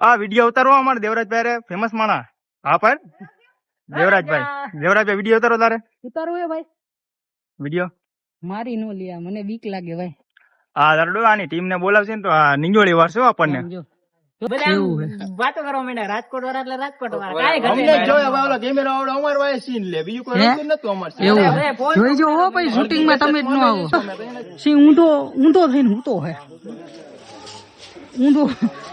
આ વીડિયો ઉતારવો અમારે દેવરાજભાઈ રે. ફેમસ માણા હા પર દેવરાજભાઈ. દેવરાજભાઈ વીડિયો ઉતારો તારે. ઉતારો હે ભાઈ. વીડિયો મારી નો લ્યા મને બીક લાગે ભાઈ. આ દરડો આની ટીમ ને બોલાવશે ને તો આ નિંજોળી વારશે આપણને. વાતો કરવા માંડ્યા રાજકોટ વાળા એટલે રાજકોટ વાળા. કાંઈ ઘટે અમને નહીં. જોયો હવે ઓલો કેમેરા વાળો અમાર વાય સીન લે. બીજું કોઈ હે? રસ્તો નતો અમાર એવું અરે, હે? ફોન જોઈ જો હો ભાઈ શૂટિંગમાં તમે જ ન આવો. સી ઊંધો ઊંધો થઈને ઊંધો હે. ઊંધો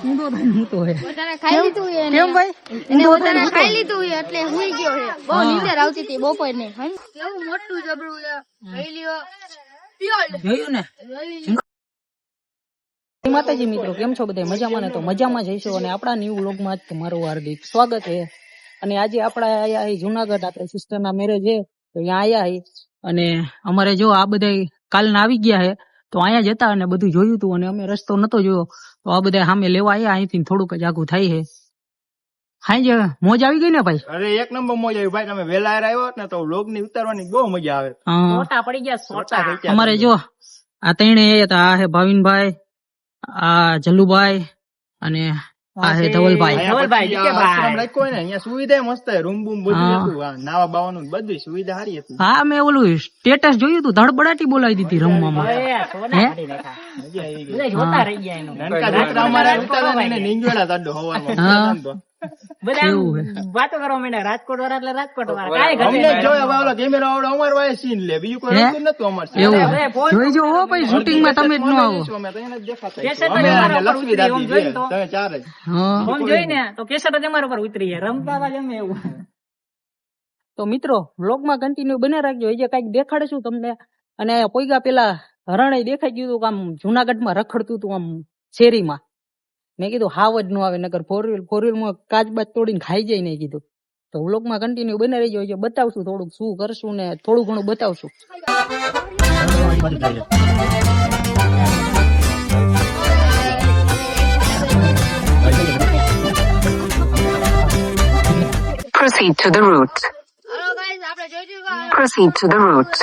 ઊંધો થઈને ઊંધો હે પોતાને ખાઈ લીધું હે કેમ ભાઈ? ઊંધો પોતાને થઈને ખાઈ લીધું હે એટલે હુઈ ગયો હે બહુ નીંદર આવતી હતી બપોર ને. કેવું મોટું જબરું છે? ખાઈ લ્યો. જોયું ને? માતાજી મિત્રો કેમ છો બધા મજામાં ને તો મજામાં જઈશું અને આપણા ન્યુ વ્લોગમાં જ તમારું હાર્દિક સ્વાગત છે. અને આજે આપણા આયા જુનાગઢ આપણે સિસ્ટરના મેરેજ છે. તો અહીંયા આયા હી. અને અમારે જો આ બધા કાલના આવી ગયા છે. તો અહીંયા જતા અને બધું જોયું હતું અને અમે રસ્તો નતો જોયો. તો આ બધા સામે લેવા આવ્યા અહીંથી થોડુંક જ થાય છે. હાઈ જે મોજ આવી ગઈ ને ભાઈ? અરે એક નંબર મોજ આવી. ભાઈ તમે વેલા આવ્યો ને તો વ્લોગની ઉતારવાની બહુ મજા આવે. હા. સોટા પડી ગયા સોટા. થઈ ગયા. અમારે જો આ ત્રણે હતા. આ હે ભાવિનભાઈ આ જલ્લુભાઈ અને હે ધવલભાઈ. અહીંયા ધવલભાઈ, પછી આ જીકેભાઈ. આશ્રમ રાખ્યો હોય ને અહીંયા સુવિધા મસ્ત રૂમ બૂમ બધું હા. હતું હા, નાવા બાવાનું બધી સુવિધા સારી હા મેં ઓલું સ્ટેટસ જોયું તું ધડબડાટી બોલાવી દીધી રમવામાં. બધા વાતો કરવા માંડ્યા રાજકોટ વાળા. એટલે રાજકોટ વાળા અમને જોયો ઓલો કેમેરા વાળો અમાર વાય સીન લે બીજું કોઈ હે? રસ્તો અમાર એવું અરે, ફોન જોઈ જો હો ભાઈ શૂટિંગમાં તમે જ ન આવો. તો કેસેટ જ અમારા ઉપર ઉતરી, દાદી આમ તો. તમે ચાર જ હા. ફોન જોઈને તો કેસેટ જ અમારા ઉપર ઉતરી રમતા એવું. તો મિત્રો વ્લોગમાં કન્ટિન્યુ બને રાખજો. એ જે કંઈક દેખાડશું તમને. અને પોઈગા પેલા હરણે દેખાઈ ગયું હતું કે આમ જુનાગઢમાં રખડતું હતું આમ શેરીમાં. મેં કીધું હાવ જ ન આવે નકર ફોર વ્હીલ ફોર વ્હીલમાં કાચ બાચ તોડીને ખાઈ જાય નહીં કીધું. તો વ્લોગમાં કન્ટિન્યુ બને રહી જોઈએ બતાવશું થોડુંક શું કરશું ને થોડું ઘણું બતાવશું. Proceed to the route. Proceed to the route.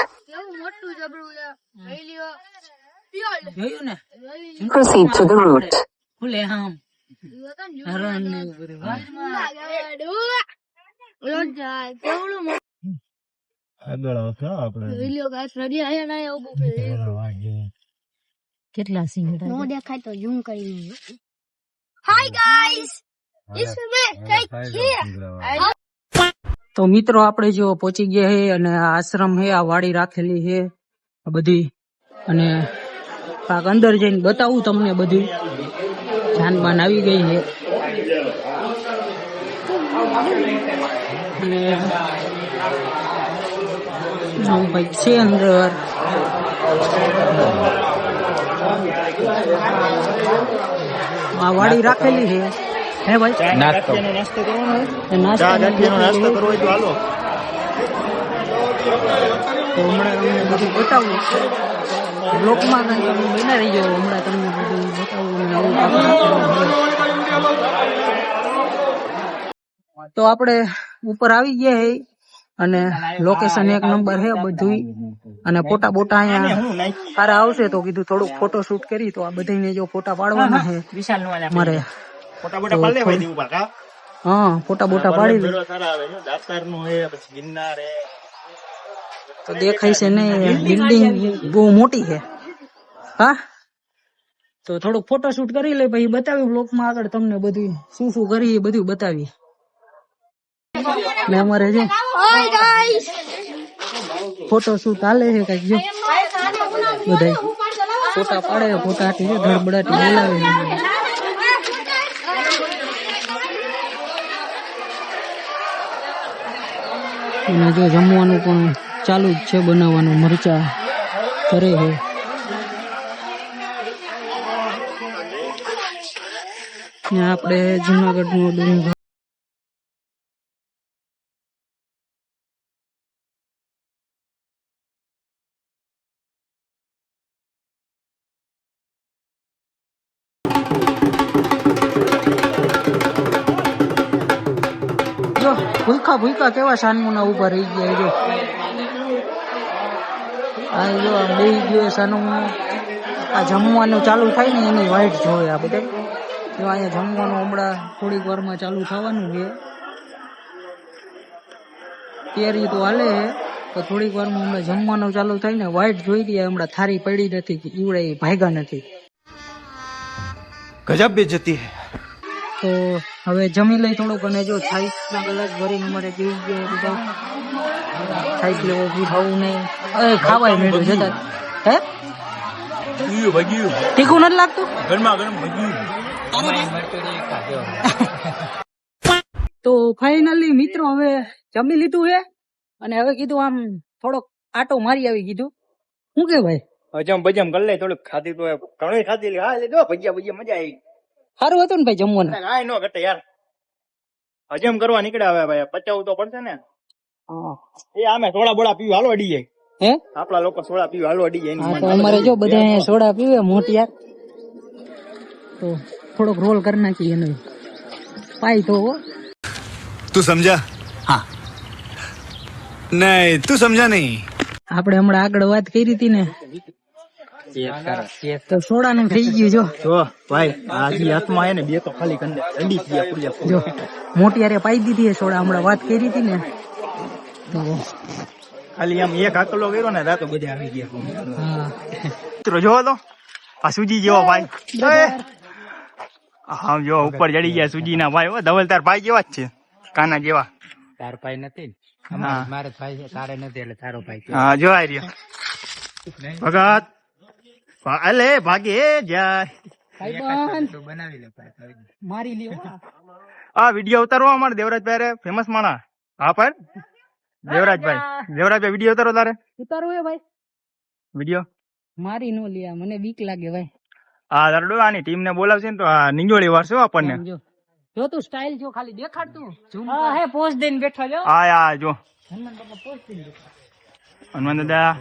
Proceed to the route. ફૂલે હામ તો મિત્રો આપણે જો પહોંચી ગયા હે અને આ આશ્રમ હે આ વાડી રાખેલી હે આ બધી. અને કાક અંદર જઈને બતાવું તમને બધું. જાનબાન આવી ગઈ છે. અંદર. આ વાડી રાખેલી છે. હે ભાઈ? નાસ્તો. નાસ્તો કરવાનો નાસ્તો ચા ગાંઠિયાનો નાસ્તો કરવો હોય તો હાલો. તો હમણાં બધું બતાવું. બ્લોકમાં બના રહી ગયો. હમણાં તમને બધું બતાવું. તો આપણે ઉપર આવી ગયા હે અને લોકેશન એક નંબર હે બધું અને ફોટા બોટા અહીંયા સારા આવશે તો કીધું થોડુંક ફોટો શૂટ કરી તો આ બધાને જો ફોટા પાડવાના છે વિશાલનું વાલા મારે હા? ફોટા બોટા પાડી તો દેખાય છે નહીં બિલ્ડિંગ બહુ મોટી છે. હા? તો થોડુંક ફોટોશૂટ કરી લે, પછી બતાવી બ્લોકમાં આગળ તમને બધું શું શું કરી એ બધું બતાવી ને અમારે છે ફોટોશૂટ હાલે છે કંઈક જો. બધા ફોટા પાડે, ફોટા હાટી છે, ધડબડાટી બોલાવે જો જમવાનું પણ ચાલુ જ છે બનાવવાનું મરચા કરે છે. આપણે જુનાગઢ નો ડુંગર ભૂખા ભૂખા કેવા સાનમુના ઊભા રહી ગયા જો. આ જો આ બે ગયો સાનું. આ જમવાનું ચાલુ થાય ને એની વાઈટ જોવે આ બધા. જો અહીંયા જમવાનું હમણાં થોડીક વારમાં ચાલુ થવાનું છે. તૈયારી તો હાલે તો થોડીક વારમાં હમણાં જમવાનું ચાલુ થાય ને વાઇટ જોઈ દઈએ હમણાં થારી પડી નથી કે ઈવડે ભાગ્યા નથી. ગજબ બેજતી હે. તો હવે જમી લઈ થોડુંક અને જો છાઈસ ના ગ્લાસ ભરીને અમારે પી ગયો બધા. છાઈસ લેવો બી ખાવું નહીં. અરે ખાવાય મેળું જતા હે? તીખું નથી લાગતું? ગરમા ગરમ તો ફાઇનલી મિત્રો હવે જમી લીધું છે અને હવે કીધું આમ થોડોક આટો મારી આવી કીધું. શું કે ભાઈ હજમ બજમ કરી લે થોડુંક ખાધી તો ઘણી ખાધી હા લીધો ભજીયા ભજીયા મજા આવી. સારું હતું ને ભાઈ જમવાનું? કાંઈ નો ઘટે યાર. હજમ કરવા નીકળ્યા હવે ભાઈ. પચાવવું તો પડશે ને. એ આમે થોડા બોડા પીવું હાલો અડી જાય. હે? આપણા લોકો સોડા પીવે હાલો અડી જાય. તો અમારે જો બધા સોડા પીવે મોટી યાર. તો થોડોક રોલ કરી નાખીએ એનો. પાઈ તો તું સમજા? હા. નહીં તું સમજા નહીં. આપણે હમણાં આગળ વાત કરી હતી ને. તો સોડા ને થઈ ગયું જો. જો ભાઈ આજે હાથમાં આવે ને બે તો ખાલી કંદે ઠંડી થઈ ગયા જો મોટી યારે પાઈ દીધી સોડા. હમણાં વાત કરી હતી ને તો ખાલી આમ એક આકલો કર્યો ને રાતો બધે આવી ગયા. મિત્રો જોવો તો આ સુજી જેવો ભાઈ. હા જો ઉપર ચડી ગયા સુજી ના ભાઈ હો ધવલ તાર ભાઈ જેવા જ છે? કાના જેવા. તાર ભાઈ નથી મારે ભાઈ તારે નથી એટલે તારો ભાઈ હા જો આ રહ્યો. ભગત! અલે ભાગે જાય. ભાઈબંધ બનાવી લે ભાઈ મારી લ્યો આ વીડિયો ઉતારવા અમારે દેવરાજ ભાઈ ફેમસ માણા હા પર દેવરાજભાઈ દેવરાજભાઈ વીડિયો ઉતારો તારે. ઉતારવું હે ભાઈ. વીડિયો. મારી નો લ્યા મને બીક લાગે ભાઈ. આ દરડો આની ટીમ ને બોલાવશે ને તો આ નિંજોળી વારશે આપણને. જો જો તું સ્ટાઇલ જો ખાલી દેખાડતું ઝૂમ હા હે પોઝ દઈને બેઠો જો. આ આ જો. હનુમાન બાપા પોઝ દઈને હનુમાન દાદા.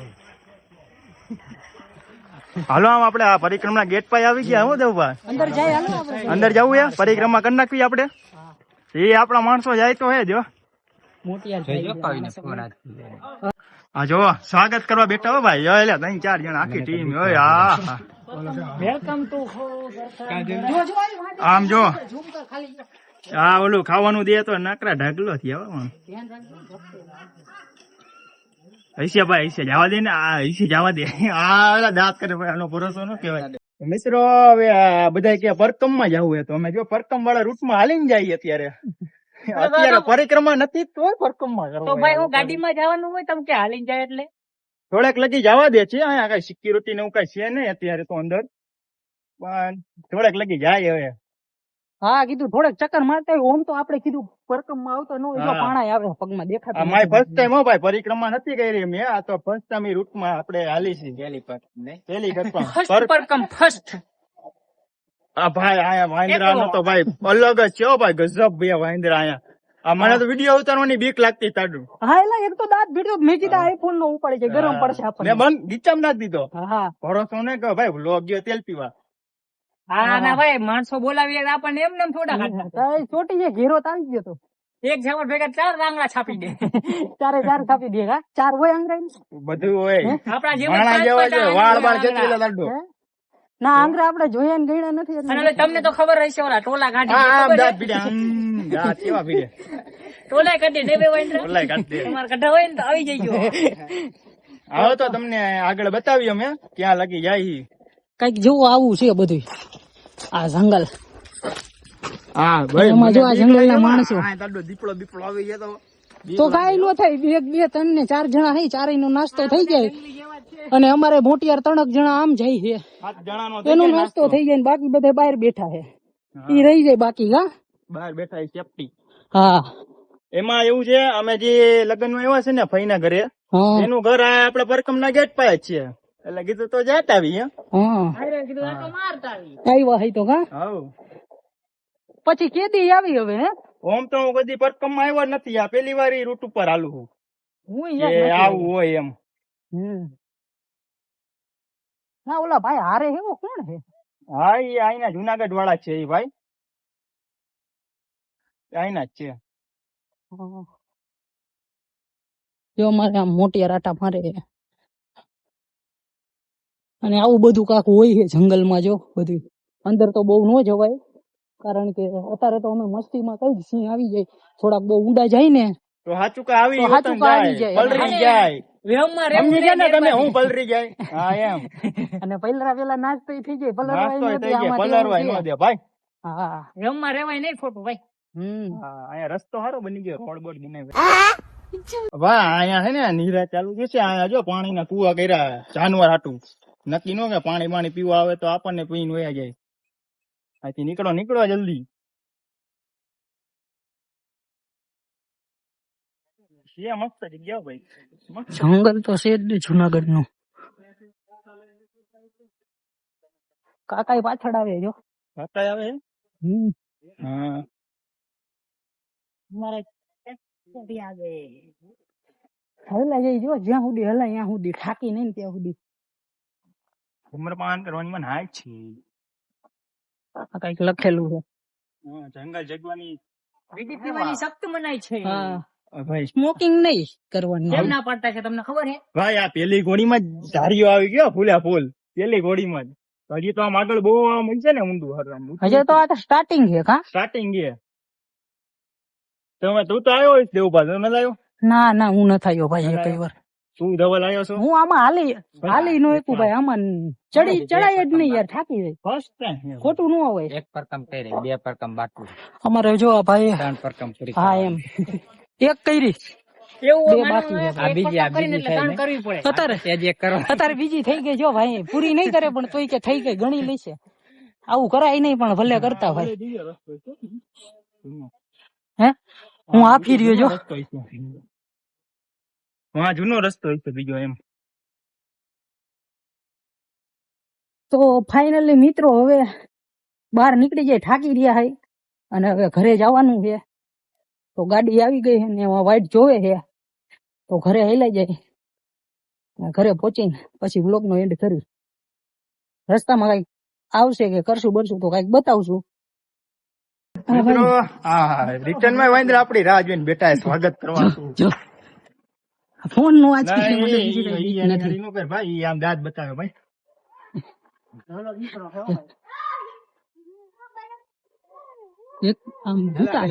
હાલો આમ આપડે આ પરિક્રમા ગેટ પાસે આવી ગયા હું દેવભાઈ અંદર જાય હાલો અંદર જવું હે પરિક્રમા કરી નાખવી આપણે? એ આપણા માણસો જાય તો હે જો. ભાઈ જો આ જો સ્વાગત કરવા બેઠા હો ભાઈ. એટલે ત્રણ ચાર જણા આખી ટીમ હોય હા. વેલકમ ટુ આમ જો. ઝૂમ કર ખાલી. જો. આ ઓલું ખાવાનું દે તો નાકરા ઢગલો થયા હો આમ. ધ્યાન રાખજો હૈસે ભાઈ હૈસે જવા દે ને આ હૈસે જવા દે. આ દાંત કરે ભાઈ આનો ભરોસો ન કહેવાય. મિત્રો હવે બધા કે પરકમમાં જવું હોય તો અમે જો પરકમ વાળા રૂટમાં હાલીને જઈએ અત્યારે. અત્યારે પરિક્રમા નથી તો પરકમમાં તો ભાઈ હું ગાડીમાં જવાનું હોય તમે કે હાલીને જાય એટલે? થોડાક લગી જવા દે છે અહીંયા કઈ સિક્યુરિટી ને એવું કઈ છે નહીં અત્યારે તો અંદર. પણ થોડાક લગી જાય હવે. હા કીધું થોડેક ચક્કર મારતા હોય ઓમ તો આપણે કીધું પરકમમાં આવતો ન હોય પાણા આવે પગમાં દેખાતા માય ફર્સ્ટ ટાઈમ હો ભાઈ પરિક્રમા નથી કરી મેં. આ તો ફર્સ્ટ ટાઈમ રૂટમાં આપણે હાલી છે પહેલી પર પહેલી ફર્સ્ટ પરકમ ફર્સ્ટ આ ભાઈ આયા વાંદરા નો તો ભાઈ અલગ જ છે ભાઈ ગજબ ભાઈ વાંદરા આયા. આ મને તો વીડિયો ઉતારવાની બીક લાગતી તાડું. હા એટલે એક તો દાંત ભીડ્યો મેં કીધું આઈફોન નો ઉપાડે છે ગરમ પડશે મેં આપણને બંધ ગીચામ નાખી દીધો. હા. ભરોસો ને કે ભાઈ વ્લોગ ગયો તેલ પીવા. હા ના ભાઈ માણસો બોલાવીએ આપણને એમ નેમ થોડા ચોટી જાય ઘેરો તારી ગયો તો. એક ઝાવર ભેગા ચાર રાંગડા છાપી દે. ચારે ચાર છાપી દે હા? ચાર હોય આંગળા બધું હોય. આપણા જેવા વાળ વાળ આંગળા. ખેંચી ના આંગળા આપણે જોયા ને ગણ્યા નથી અને તમને તો ખબર રહેશે ઓલા ટોલા કાઢી ટોલા કાઢી ડેબે વાંદરા. ઓલાય કાઢ દે. તમારે કઢા હોય ને તો આવી જઈજો આવો તો તમને આગળ બતાવી અમે ક્યાં લગી જાય. કંઈક જેવું આવું છે બધું આ જંગલ. હા ભાઈ જો આ જંગલના માણસો. દીપડો બીપડો આવી જાય તો. તો કાંઈ નો થાય. એક બે ત્રણ ને ચાર જણા હઈ ચારે નો નાસ્તો થઈ જાય. અને અમારે મોટિયાર ત્રણક જણા આમ જાય છે. એનો નાસ્તો થઈ જાય બાકી બધા બહાર બેઠા છે. ઈ રહી જાય બાકી હા? બહાર બેઠા સેફટી હા. એમાં એવું છે અમે જે લગ્નમાં આવ્યા છે ને ફઈના ઘરે એનું ઘર આ આપડે પરકમ ના ગેટ પાસે છે. એટલે કીધું તો જાતા આવી હે? હા. કીધું આ તો મારતા આવી. આવ્યા હઈ તો કા? પછી કેદી આવી હવે હે? ઓમ તો હું કદી પરકમમાં આવ્યો નથી આ પેલી વાર રૂટ ઉપર હાલું છું હું કે આવું હોય એમ. હમ. ના ઓલા ભાઈ હારે હેવો કોણ હે? હા એ આઈના જુનાગઢ વાળા છે એ ભાઈ. આઈના જ છે. જો મારે આમ મોટી રાટા મારે છે. અને આવું બધું કાક હોય છે જંગલમાં જો બધું. અંદર તો બહુ ન જવાય કારણ કે અત્યારે તો અમે મસ્તીમાં કઈ સિંહ આવી જાય. થોડાક બહુ ઊંડા જાય ને તો હાચુકા આવી હાચુકા આવી જાય. પલરી જાય. ને ન રસ્તો સારો બની ગયો રોડ બોર્ડ બનાવ્યો વાહ અહીંયા છે ને નીરા ચાલુ છે. અહીંયા જો પાણીના કુવા કર્યા જાનવર હાટું. નક્કી નો કે પાણી પાણી પીવા આવે તો આપણને પીને વયા જાય. અહીંથી નીકળો નીકળો જલ્દી. જંગલ તો છે જ ને જુનાગઢનું કાકા પાછળ આવે જો. કાકા આવે? હા. હમ હા હલા જઈ જો જ્યાં સુધી હલાય ત્યાં સુધી થાકી નહીં ને ત્યાં સુધી. ધૂમ્રપાન કરવાની મને હાય છે. આ કંઈક લખેલું છે. જંગલ જગવાની બીડી પીવાની સખ્ત મનાઈ છે. ભાઈ. સ્મોકિંગ નહીં કરવાની. કેમ ના પાડતા છે તમને ખબર છે? ભાઈ આ પેલી ઘોડીમાં જ ધારીઓ આવી ગયો ફૂલે ફૂલ. પેલી ઘોડીમાં જ. હજી તો આમ આગળ બહુ આમ છે ને ઊંડું હરમ હજે તો આ તો સ્ટાર્ટિંગ છે કા? સ્ટાર્ટિંગ છે. તમે તું તો આવ્યો હોય દેવભા. તું નથી આવ્યો? ના ના હું નથી ભાઈ વાર તું દવા લાવ્યો છો? હું આમાં હાલી હાલી નો એકું ભાઈ આમાં ચડી ચડાય જ નહીં યાર થાકી જાય. ફર્સ્ટ ટાઈમ ખોટું ન હોય. એક પરકમ કરી બે પરકમ બાકી. અમારે જો આ ભાઈ ત્રણ પરકમ કરી હા એમ. એક કરી. હોય બીજી- થઈ ગઈ જો ભાઈ. પૂરી નહીં કરે પણ તોય કે થઈ ગઈ ગણી લેશે. આવું કરાય નહીં પણ ભલે કરતા ભાઈ હે. હું? આફી રહ્યો જો હા જૂનો રસ્તો છે બીજો એમ. તો ફાઇનલી મિત્રો હવે બહાર નીકળી જાય થાકી રહ્યા hay અને હવે ઘરે જવાનું છે તો ગાડી આવી ગઈ છે ને વાઈટ જોવે છે તો ઘરે હેલાઈ જાય. ઘરે પહોંચીને પછી વ્લોગ નો એન્ડ કરી રસ્તામાં કંઈક આવશે કે કરશું બરશું તો કંઈક બતાવશું. મિત્રો હા રિટર્નમાં વાંદરા આપડી રાહ જોઈને બેટા સ્વાગત કરવા જો. ફોનનું આજ નથી. ભાઈ આમ દાંત બતાવે ભાઈ. એક આમ. ભૂતા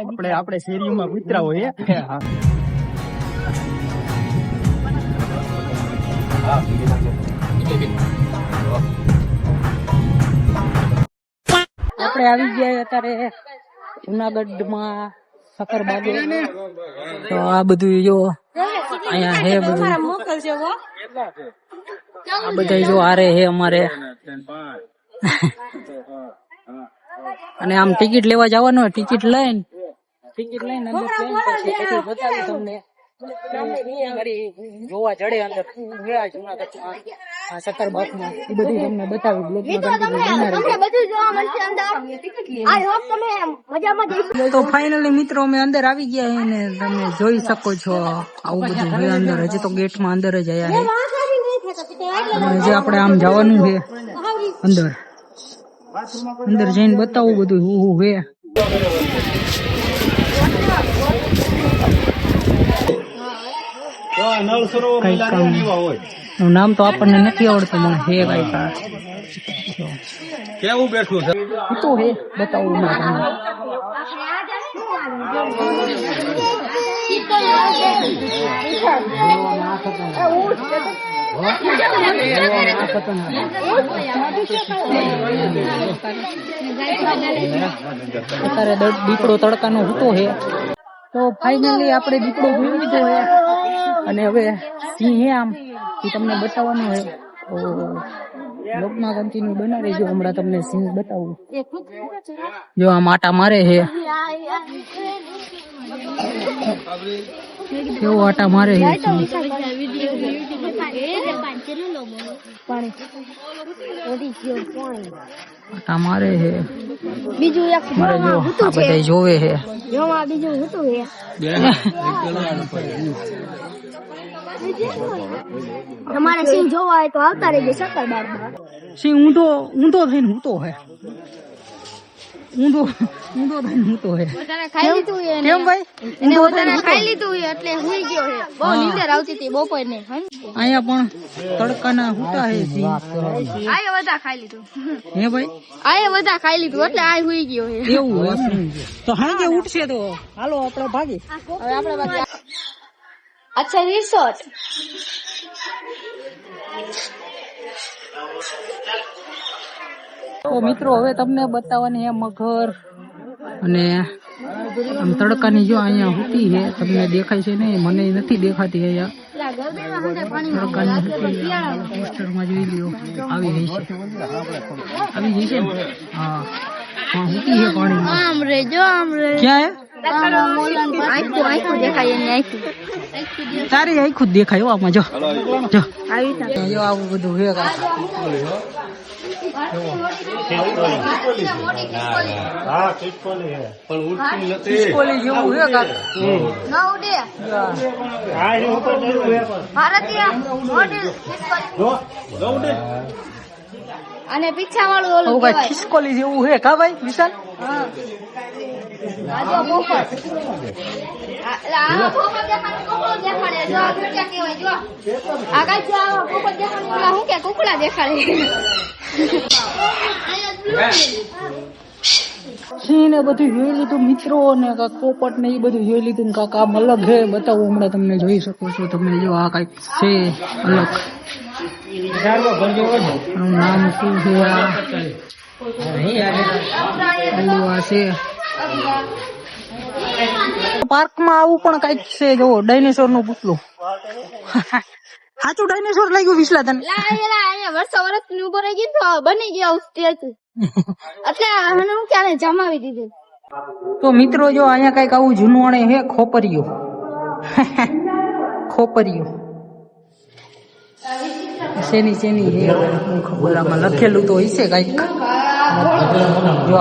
આપણે આપણે શેરીમાં કૂતરા હોય આપણે આવી ગયા અત્યારે જુનાગઢમાં સકરબાગે તો આ બધું જો અહીંયા હે બધું. આ બધા જો આરે હે અમારે. અને આમ ટિકિટ લેવા જવાનું હોય ટિકિટ લઈને. ટિકિટ લઈને અંદર જઈને પછી બતાવી તમને. જોવા અંદર. આ એ બધું તમને તો ફાઇનલી મિત્રો અમે અંદર આવી ગયા છે ને તમે જોઈ શકો છો આવું બધું અંદર. હજી તો ગેટમાં અંદર જ આયા છે હજી આપણે આમ જવાનું છે અંદર. અંદર જઈને બતાવું બધું હું હું. એનું નામ તો આપણને નથી આવડતું મને હે કઈ કા કેવું બેઠું છે? તો હે? બતાવું મને અત્યારે દ- દીપડો તડકાનો હતો છે તો ફાઇનલી આપણે દીપડો જોઈ લીધો છે અને હવે સિંહ હે આમ એ તમને બતાવવાનું હોય. તો લોકમાં કન્ટિન્યુ બના રહેજો હમણાં તમને સિંહ બતાવું. જો આ માટા મારે છે કેવો આટા મારે આટા મારે છે. બીજું એક મારે આ બધા જોવે છે. બીજું હતું હે તમારે સિંહ જોવા હોય તો આવતા રહેજો સક્કરબાગમાં સિંહ ઊંધો ઊંધો થઈને ઊંધો હે ઊંધો ઊંધો થઈને ઊંધો હે ખાઈ લીધું હોય કેમ ભાઈ? એને પોતાને ખાઈ લીધું છે એટલે હુઈ ગયો છે બહુ નીંદર આવતી હતી બપોરની. ને અહીંયા પણ તડકાના હુટા હે સી આયે બધા ખાઈ લીધું. હે ભાઈ? આયે બધા ખાઈ લીધું એટલે આ હુઈ ગયો છે એવું તો હાજે ઉઠશે તો. હાલો આપણે ભાગી હવે આપણે ભાગી અચ્છા રિસોર્ટ તો મિત્રો હવે તમને બતાવવાની છે મગર અને આમ તડકાની જો અહીંયા હુતી છે તમને દેખાય છે નહીં મને નથી દેખાતી અહીંયા. પોસ્ટરમાં જોઈ લ્યો આવી ગઈ છે. આવી ગઈ છે હા. હુતી છે પાણીમાં. ક્યાં આખું આખું દેખાય એને આખું. હે તારી આખું દેખાય આમાં જો. જો. આવી જો. આવું બધું હે અને પીછા વાળું ખિસકોલી જેવું છે કા ભાઈ વિશાલ? આ બધું જોઈ લીધું મિત્રો ને કાંક પોપટ ને એ બધું જોઈ લીધું કાંક આમ અલગ છે, બતાવું હમણાં તમને જોઈ શકો છો તમે જો આ કાંઈક છે, અલગ. નામ શું આ છે. પાર્કમાં આવું પણ કંઈક છે જો ડાયનેસોરનું પૂતલું સાચું ડાયનેસોર લાગ્યું વિસલા તને અહીંયા વર્ષો વર્ષની ઊભો રહી ગયું તો બની ગયા સ્ટેચ્યુ. એટલે હું ક્યારે જમાવી દીધું? તો મિત્રો જો અહીંયા કંઈક આવું જૂનું અણે હે ખોપરિયું ખોપરિયું શેની શેની હે ખબર આમાં લખેલું તો હશે કંઈક. જો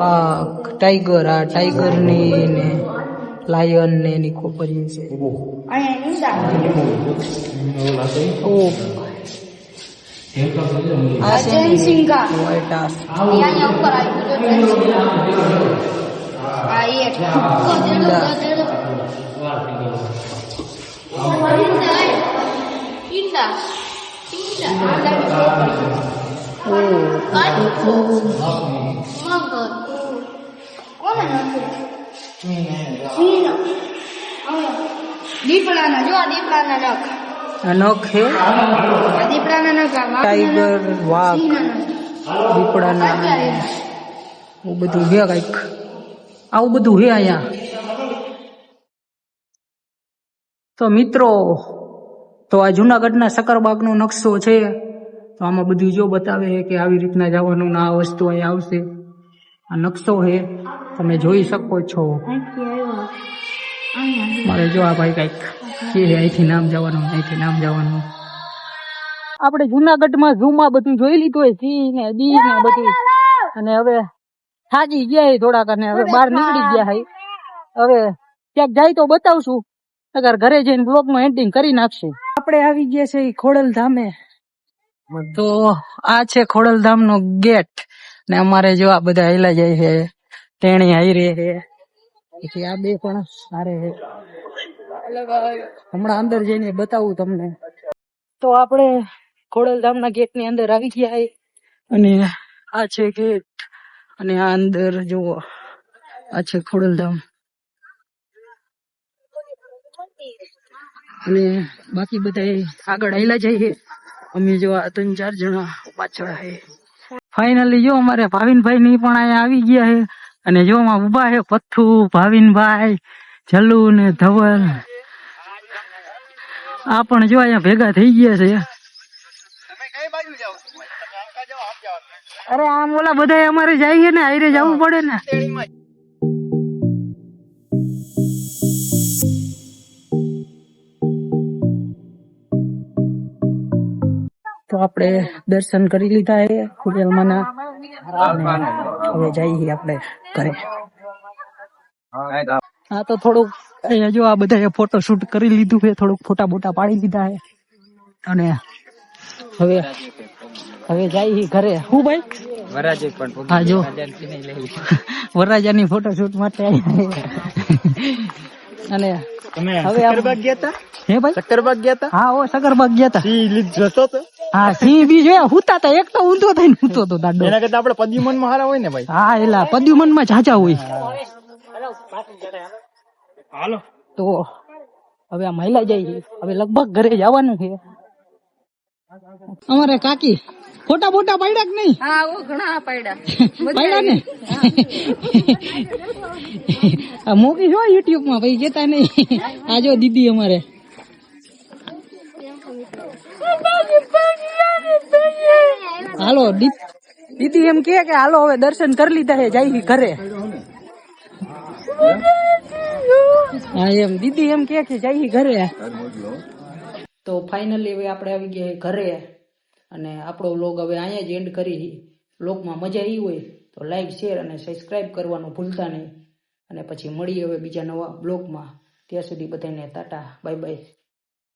આ ટાઈગર આ ટાઈગરની ને લાયન ને એની ખોપરી છે. ઓ આ વ્હાઈટ દીપડાના નખ હે? ટાઈગર વાઘ. દીપડાના આવું બધું હે કંઈક. આવું બધું હે અહીંયા. તો મિત્રો, તો આ જુનાગઢના સકરબાગનો નકશો છે. તો આમાં બધું જો બતાવે છે કે આવી રીતના જવાનું ને આ વસ્તુ અહીંયા આવશે. આ નકશો છે. તમે જોઈ શકો છો. મારે જો આ ભાઈ કંઈક કે અહીંથી નામ જવાનું અહીંથી નામ જવાનું. આપણે જુનાગઢમાં ઝૂમાં બધું જોઈ લીધું હોય સિંહ ને દી ને બધું. અને હવે થાકી ગયા થોડાક અને હવે બહાર નીકળી ગયા છે હવે ક્યાંક જાય તો બતાવશું. અગર ઘરે જઈને બ્લોગનું એન્ડિંગ કરી નાખશું. આપણે આવી ગયા છે ખોડલ ખોડલધામે તો આ છે ખોડલધામ નો ગેટ. ને અમારે જો આ બધા હેલા જાય છે. તેણી હાઈ રે છે. પછી આ બે પણ સારે છે. હમણાં અંદર જઈને બતાવું તમને. તો આપણે ખોડલધામના ગેટની અંદર આવી ગયા અને આ છે ગેટ. અને આ અંદર જુઓ આ છે ખોડલધામ. અને બાકી બધા આગળ આયલા જઈએ અમે જો ત્રણ ચાર જણા પાછળ હે. ફાઇનલી જો અમારે ભાવિનભાઈ ની પણ અહીંયા આવી ગયા હે. અને જો આમાં ઊભા હે પથ્થુ, ભાવિનભાઈ, જલ્લુ ને ધવલ. આ પણ જો અહીંયા ભેગા થઈ ગયા છે. અરે આમ ઓલા બધા અમારે જઈએ ને આઈરે જવું પડે ને. આપણે દર્શન કરી લીધા એ ખુડેલમાના હવે જઈએ આપણે ઘરે. હા તો થોડુંક અહીંયા જો આ બધા ફોટો શૂટ કરી લીધું છે થોડુંક ફોટા બોટા પાડી લીધા છે. અને હવે હવે જાય ઈ ઘરે. હું ભાઈ? વરાજે પણ હા, જો. વરરાજાની ફોટોશૂટ માટે આવ્યા. અને તમે હવે ગયા હતા હે ભાઈ? ગયા હતા હા ઓ સગરબાગ ગયા હતા લીધ જોતો તો. હા સિંહ બી જોયા હુતા તા એક તો ઊંધો થઈને હુતો તો દાડો. એના કરતા આપણે પદ્યુમનમાં હારા હોય ને ભાઈ? હા એલા પદ્યુમનમાં જાજા હોય. હાલો. તો હવે આ મહિલા જાય છે. હવે લગભગ ઘરે જવાનું છે. અમારે કાકી ફોટા ફોટા પાડ્યા કે નહીં? હા ઓ ઘણા પાડ્યા. પાડ્યા ને? આ મૂકી છો યુટ્યુબમાં ભાઈ જતા નહીં. આજો દીદી અમારે. હાલો દીદી એમ કે, હાલો, હવે દર્શન કરી લીધા છે, જાય ઘરે. હા, એમ. દીદી એમ કે, જાય ઘરે. તો ફાઇનલી હવે આપણે આવી ગયા ઘરે. અને આપણો વ્લોગ હવે અહીંયા જ એન્ડ કરી વ્લોગમાં મજા આવી હોય તો લાઈક શેર અને સબસ્ક્રાઇબ કરવાનું ભૂલતા નહીં. અને પછી મળીએ હવે બીજા નવા બ્લોગમાં ત્યાં સુધી બધાને ટાટા બાય બાય